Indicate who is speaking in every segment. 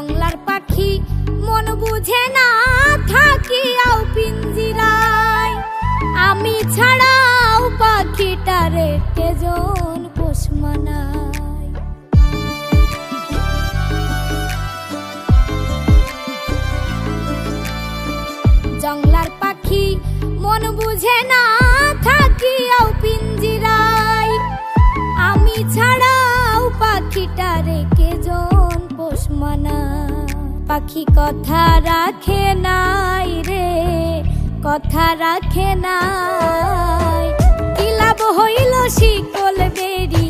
Speaker 1: জংলার পাখি, মন বুঝে না থাকিয়াও পিঞ্জিরায়। আমি ছাড়াও পাখিটারে কেজন পোষ মানায়। জংলার পাখি, মন বুঝে না পাখি কথা রাখে নাই রে কথা রাখে নাই। কিলাব হইল শিকল বেরি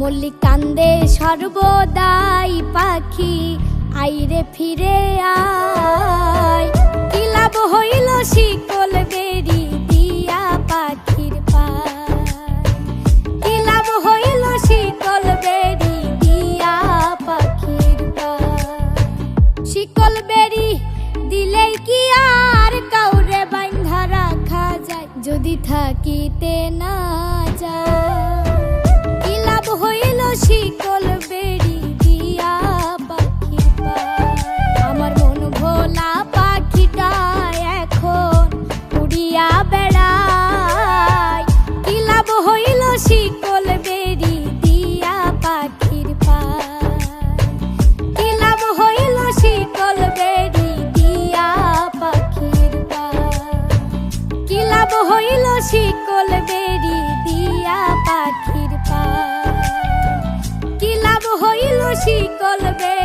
Speaker 1: মল্লিক কান্দে সর্বদাই পাখি, আইরে ফিরে আয়। কি লাভ হইল শিকল বেরি দিয়া পাখির কি লাভ হইল শিকল বেরি দিয়া পাখির শিকল বেরি দিলেই কি আর কাউরে বান্ধা রাখা যায়? যদি থাকিতে না শিকল বেরি দিয়া পাখির পা। কি লাভ হইল শিকল বেরি